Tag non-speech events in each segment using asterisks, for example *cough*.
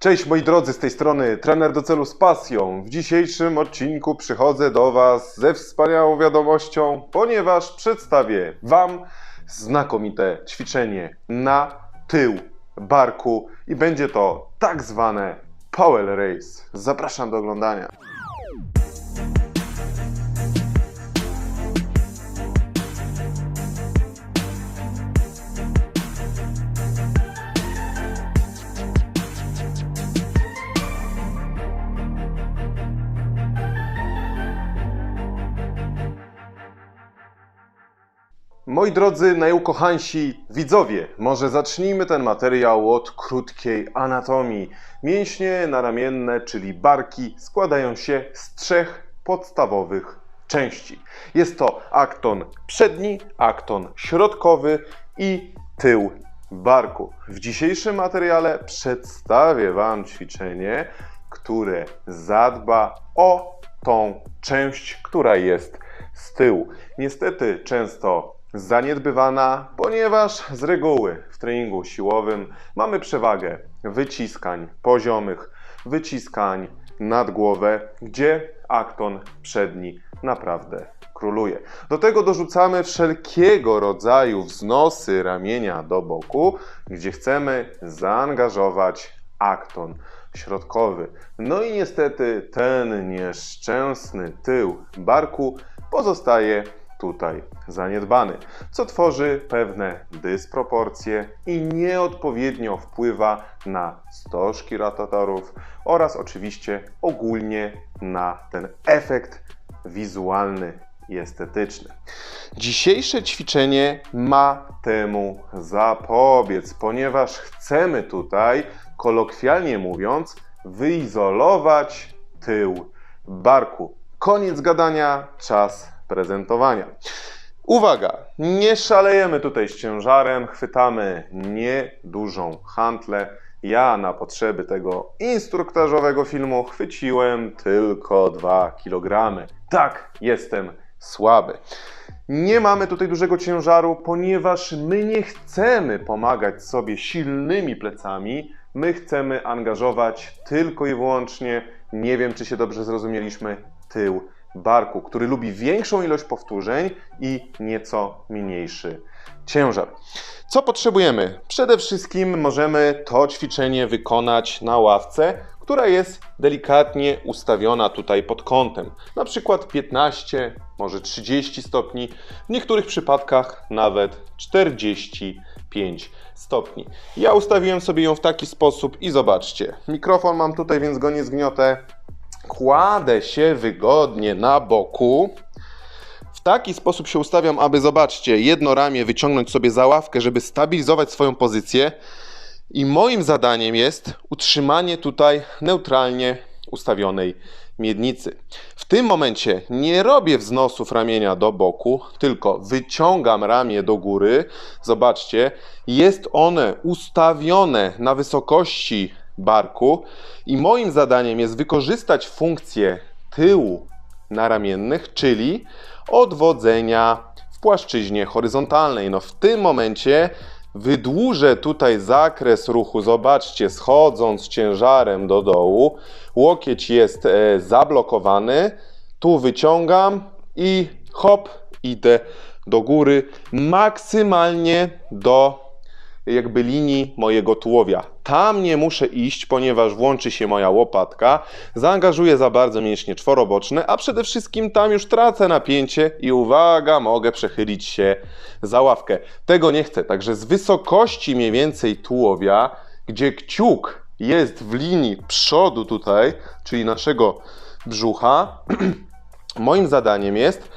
Cześć moi drodzy, z tej strony trener do celu z pasją. W dzisiejszym odcinku przychodzę do Was ze wspaniałą wiadomością, ponieważ przedstawię Wam znakomite ćwiczenie na tył barku i będzie to tak zwane Power Race. Zapraszam do oglądania. Moi drodzy, najukochańsi widzowie, może zacznijmy ten materiał od krótkiej anatomii. Mięśnie naramienne, czyli barki, składają się z trzech podstawowych części. Jest to akton przedni, akton środkowy i tył barku. W dzisiejszym materiale przedstawię Wam ćwiczenie, które zadba o tą część, która jest z tyłu. Niestety często zaniedbywana, ponieważ z reguły w treningu siłowym mamy przewagę wyciskań poziomych, wyciskań nad głowę, gdzie akton przedni naprawdę króluje. Do tego dorzucamy wszelkiego rodzaju wznosy ramienia do boku, gdzie chcemy zaangażować akton środkowy. No i niestety ten nieszczęsny tył barku pozostaje tutaj zaniedbany, co tworzy pewne dysproporcje i nieodpowiednio wpływa na stożki rotatorów oraz oczywiście ogólnie na ten efekt wizualny i estetyczny. Dzisiejsze ćwiczenie ma temu zapobiec, ponieważ chcemy tutaj, kolokwialnie mówiąc, wyizolować tył barku. Koniec gadania, czas prezentowania. Uwaga, nie szalejemy tutaj z ciężarem, chwytamy niedużą hantlę. Ja na potrzeby tego instruktażowego filmu chwyciłem tylko 2 kg. Tak, jestem słaby. Nie mamy tutaj dużego ciężaru, ponieważ my nie chcemy pomagać sobie silnymi plecami. My chcemy angażować tylko i wyłącznie, nie wiem czy się dobrze zrozumieliśmy, tył barku, który lubi większą ilość powtórzeń i nieco mniejszy ciężar. Co potrzebujemy? Przede wszystkim możemy to ćwiczenie wykonać na ławce, która jest delikatnie ustawiona tutaj pod kątem. Na przykład 15, może 30 stopni, w niektórych przypadkach nawet 45 stopni. Ja ustawiłem sobie ją w taki sposób i zobaczcie, mikrofon mam tutaj, więc go nie zgniotę kładę się wygodnie na boku. W taki sposób się ustawiam, aby zobaczcie, jedno ramię wyciągnąć sobie za ławkę, żeby stabilizować swoją pozycję. I moim zadaniem jest utrzymanie tutaj neutralnie ustawionej miednicy. W tym momencie nie robię wznosów ramienia do boku, tylko wyciągam ramię do góry. Zobaczcie, jest one ustawione na wysokości barku i moim zadaniem jest wykorzystać funkcję tyłu naramiennych, czyli odwodzenia w płaszczyźnie horyzontalnej. No w tym momencie wydłużę tutaj zakres ruchu. Zobaczcie, schodząc ciężarem do dołu, łokieć jest e, zablokowany. Tu wyciągam i hop, idę do góry maksymalnie do jakby linii mojego tułowia. Tam nie muszę iść, ponieważ włączy się moja łopatka, zaangażuję za bardzo mięśnie czworoboczne, a przede wszystkim tam już tracę napięcie i uwaga, mogę przechylić się za ławkę. Tego nie chcę, także z wysokości mniej więcej tułowia, gdzie kciuk jest w linii przodu tutaj, czyli naszego brzucha, *clears throat* moim zadaniem jest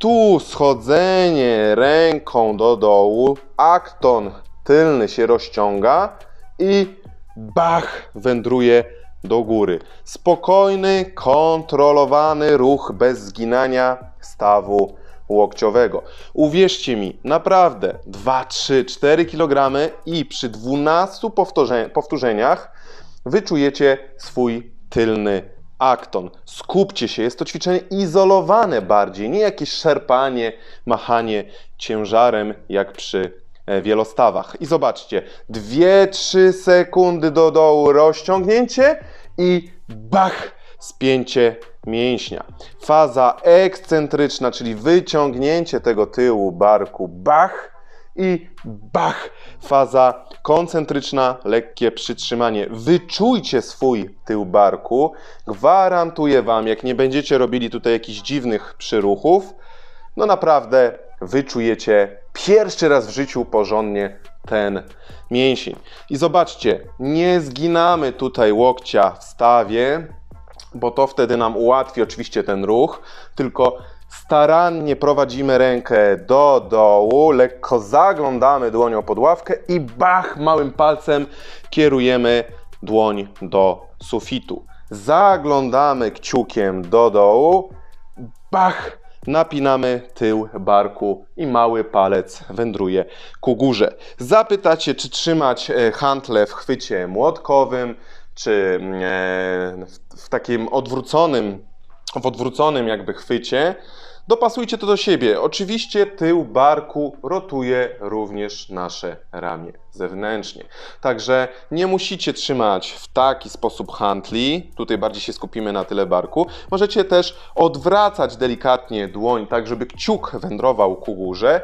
tu schodzenie ręką do dołu, akton tylny się rozciąga i bach wędruje do góry. Spokojny, kontrolowany ruch bez zginania stawu łokciowego. Uwierzcie mi, naprawdę 2, 3, 4 kg i przy 12 powtórzeniach wyczujecie swój tylny akton. Skupcie się, jest to ćwiczenie izolowane bardziej, nie jakieś szarpanie, machanie ciężarem jak przy wielostawach. I zobaczcie, 2-3 sekundy do dołu rozciągnięcie i bach, spięcie mięśnia. Faza ekscentryczna, czyli wyciągnięcie tego tyłu barku, bach i bach. Faza koncentryczna, lekkie przytrzymanie. Wyczujcie swój tył barku. Gwarantuję Wam, jak nie będziecie robili tutaj jakichś dziwnych przyruchów, no naprawdę wyczujecie pierwszy raz w życiu porządnie ten mięsień. I zobaczcie, nie zginamy tutaj łokcia w stawie, bo to wtedy nam ułatwi oczywiście ten ruch, tylko starannie prowadzimy rękę do dołu, lekko zaglądamy dłonią pod ławkę i bach, małym palcem kierujemy dłoń do sufitu. Zaglądamy kciukiem do dołu, bach, napinamy tył barku i mały palec wędruje ku górze. Zapytacie, czy trzymać e, hantle w chwycie młotkowym, czy mm, e, w takim odwróconym, w odwróconym jakby chwycie. Dopasujcie to do siebie. Oczywiście tył barku rotuje również nasze ramię zewnętrznie. Także nie musicie trzymać w taki sposób hantli. Tutaj bardziej się skupimy na tyle barku. Możecie też odwracać delikatnie dłoń, tak żeby kciuk wędrował ku górze.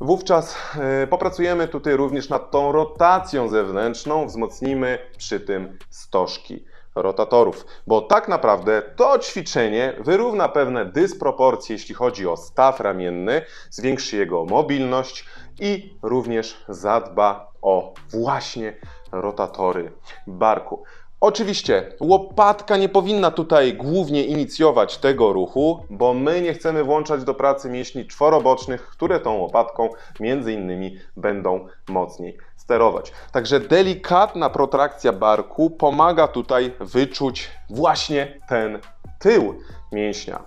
Wówczas e, popracujemy tutaj również nad tą rotacją zewnętrzną, wzmocnimy przy tym stożki rotatorów, bo tak naprawdę to ćwiczenie wyrówna pewne dysproporcje, jeśli chodzi o staw ramienny, zwiększy jego mobilność i również zadba o właśnie rotatory barku. Oczywiście łopatka nie powinna tutaj głównie inicjować tego ruchu, bo my nie chcemy włączać do pracy mięśni czworobocznych, które tą łopatką między innymi będą mocniej sterować. Także delikatna protrakcja barku pomaga tutaj wyczuć właśnie ten tył mięśnia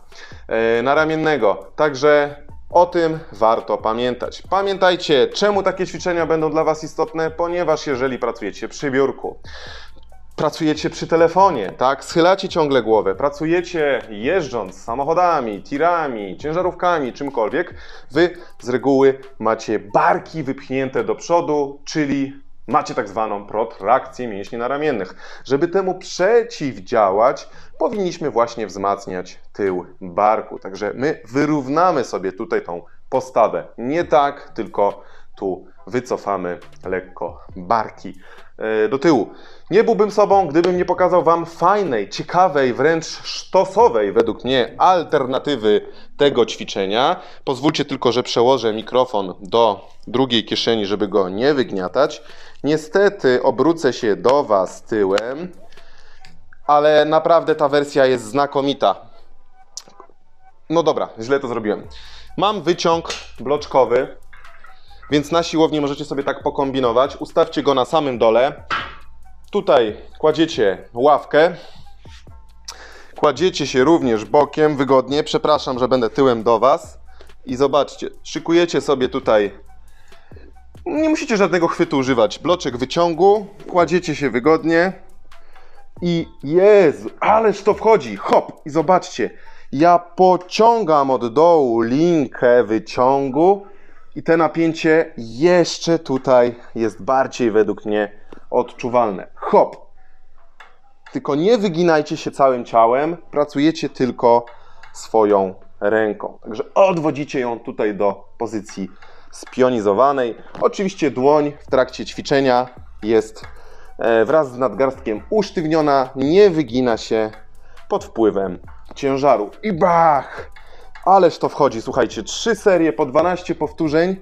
e, naramiennego. Także o tym warto pamiętać. Pamiętajcie, czemu takie ćwiczenia będą dla Was istotne, ponieważ jeżeli pracujecie przy biurku, pracujecie przy telefonie, tak? Schylacie ciągle głowę, pracujecie jeżdżąc samochodami, tirami, ciężarówkami, czymkolwiek, wy z reguły macie barki wypchnięte do przodu, czyli macie tak zwaną protrakcję mięśni naramiennych. Żeby temu przeciwdziałać, powinniśmy właśnie wzmacniać tył barku. Także my wyrównamy sobie tutaj tą postawę. Nie tak, tylko tu wycofamy lekko barki e, do tyłu. Nie byłbym sobą, gdybym nie pokazał Wam fajnej, ciekawej, wręcz sztosowej według mnie alternatywy tego ćwiczenia. Pozwólcie tylko, że przełożę mikrofon do drugiej kieszeni, żeby go nie wygniatać. Niestety obrócę się do Was tyłem, ale naprawdę ta wersja jest znakomita. No dobra, źle to zrobiłem. Mam wyciąg bloczkowy, więc na siłowni możecie sobie tak pokombinować. Ustawcie go na samym dole. Tutaj kładziecie ławkę. Kładziecie się również bokiem, wygodnie. Przepraszam, że będę tyłem do Was. I zobaczcie, szykujecie sobie tutaj. Nie musicie żadnego chwytu używać. Bloczek wyciągu, kładziecie się wygodnie. I Jezu, ależ to wchodzi. Hop! I zobaczcie, ja pociągam od dołu linkę wyciągu i te napięcie jeszcze tutaj jest bardziej według mnie odczuwalne. Hop! Tylko nie wyginajcie się całym ciałem, pracujecie tylko swoją ręką. Także odwodzicie ją tutaj do pozycji spionizowanej. Oczywiście dłoń w trakcie ćwiczenia jest e, wraz z nadgarstkiem usztywniona, nie wygina się pod wpływem ciężaru. I bach! Ależ to wchodzi, słuchajcie, trzy serie po 12 powtórzeń.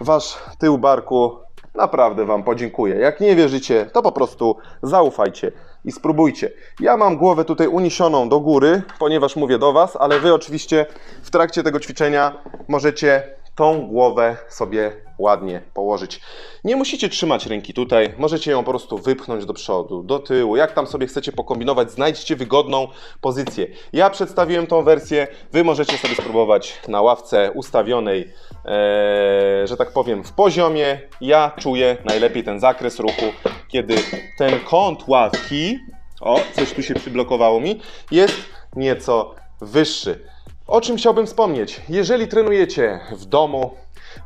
Wasz tył barku naprawdę Wam podziękuję. Jak nie wierzycie, to po prostu zaufajcie i spróbujcie. Ja mam głowę tutaj uniesioną do góry, ponieważ mówię do Was, ale Wy oczywiście w trakcie tego ćwiczenia możecie tą głowę sobie ładnie położyć. Nie musicie trzymać ręki tutaj, możecie ją po prostu wypchnąć do przodu, do tyłu, jak tam sobie chcecie pokombinować, znajdźcie wygodną pozycję. Ja przedstawiłem tą wersję, Wy możecie sobie spróbować na ławce ustawionej, e, że tak powiem, w poziomie. Ja czuję najlepiej ten zakres ruchu, kiedy ten kąt ławki, o, coś tu się przyblokowało mi, jest nieco wyższy. O czym chciałbym wspomnieć? Jeżeli trenujecie w domu,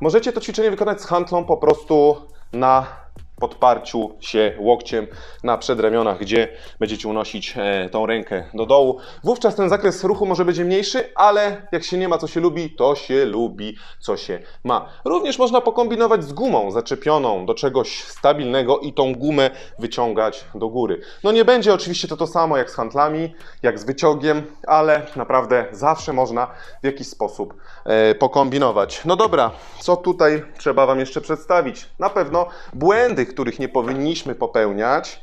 Możecie to ćwiczenie wykonać z hantlą po prostu na podparciu się łokciem na przedramionach, gdzie będziecie unosić e, tą rękę do dołu. Wówczas ten zakres ruchu może być mniejszy, ale jak się nie ma co się lubi, to się lubi co się ma. Również można pokombinować z gumą zaczepioną do czegoś stabilnego i tą gumę wyciągać do góry. No nie będzie oczywiście to to samo jak z handlami, jak z wyciągiem, ale naprawdę zawsze można w jakiś sposób e, pokombinować. No dobra, co tutaj trzeba Wam jeszcze przedstawić? Na pewno których nie powinniśmy popełniać.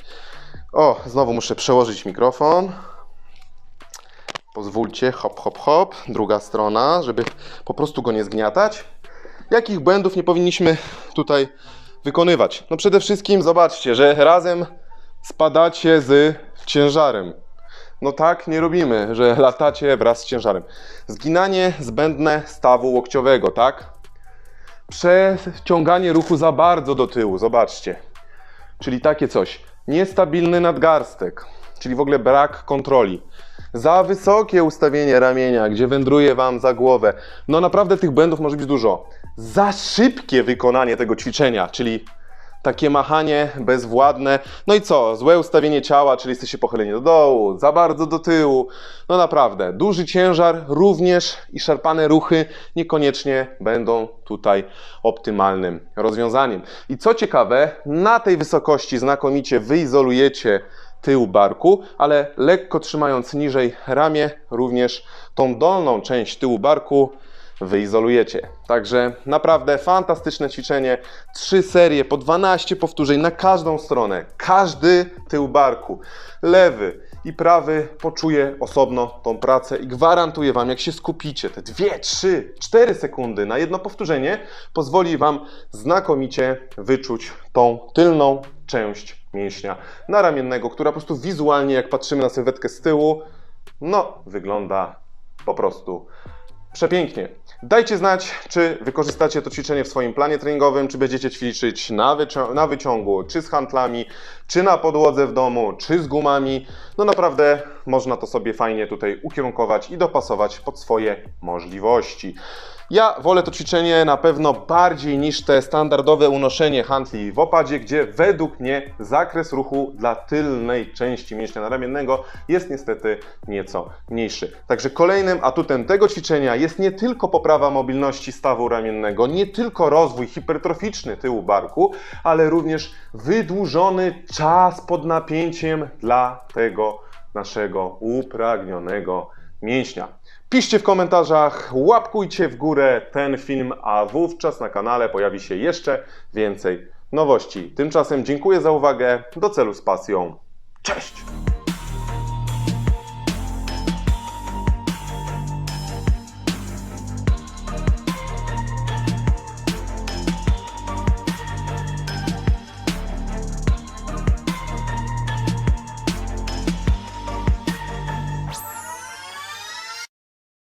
O, znowu muszę przełożyć mikrofon. Pozwólcie, hop, hop, hop. Druga strona, żeby po prostu go nie zgniatać. Jakich błędów nie powinniśmy tutaj wykonywać? No przede wszystkim zobaczcie, że razem spadacie z ciężarem. No tak nie robimy, że latacie wraz z ciężarem. Zginanie zbędne stawu łokciowego, tak? Przeciąganie ruchu za bardzo do tyłu, zobaczcie. Czyli takie coś. Niestabilny nadgarstek, czyli w ogóle brak kontroli. Za wysokie ustawienie ramienia, gdzie wędruje Wam za głowę. No naprawdę tych błędów może być dużo. Za szybkie wykonanie tego ćwiczenia, czyli takie machanie bezwładne. No i co? Złe ustawienie ciała, czyli jesteście pochyleni do dołu, za bardzo do tyłu. No naprawdę, duży ciężar również i szarpane ruchy niekoniecznie będą tutaj optymalnym rozwiązaniem. I co ciekawe, na tej wysokości znakomicie wyizolujecie tył barku, ale lekko trzymając niżej ramię, również tą dolną część tyłu barku wyizolujecie. Także naprawdę fantastyczne ćwiczenie. Trzy serie po 12 powtórzeń na każdą stronę. Każdy tył barku, lewy i prawy poczuje osobno tą pracę i gwarantuję Wam, jak się skupicie, te 2, 3, 4 sekundy na jedno powtórzenie, pozwoli Wam znakomicie wyczuć tą tylną część mięśnia naramiennego, która po prostu wizualnie, jak patrzymy na sylwetkę z tyłu, no, wygląda po prostu Przepięknie. Dajcie znać, czy wykorzystacie to ćwiczenie w swoim planie treningowym, czy będziecie ćwiczyć na, wycią- na wyciągu, czy z hantlami, czy na podłodze w domu, czy z gumami. No naprawdę można to sobie fajnie tutaj ukierunkować i dopasować pod swoje możliwości. Ja wolę to ćwiczenie na pewno bardziej niż te standardowe unoszenie hantli w opadzie, gdzie według mnie zakres ruchu dla tylnej części mięśnia naramiennego jest niestety nieco mniejszy. Także kolejnym atutem tego ćwiczenia jest nie tylko poprawa mobilności stawu ramiennego, nie tylko rozwój hipertroficzny tyłu barku, ale również wydłużony czas pod napięciem dla tego naszego upragnionego mięśnia. Piszcie w komentarzach, łapkujcie w górę ten film, a wówczas na kanale pojawi się jeszcze więcej nowości. Tymczasem dziękuję za uwagę. Do celu z pasją. Cześć!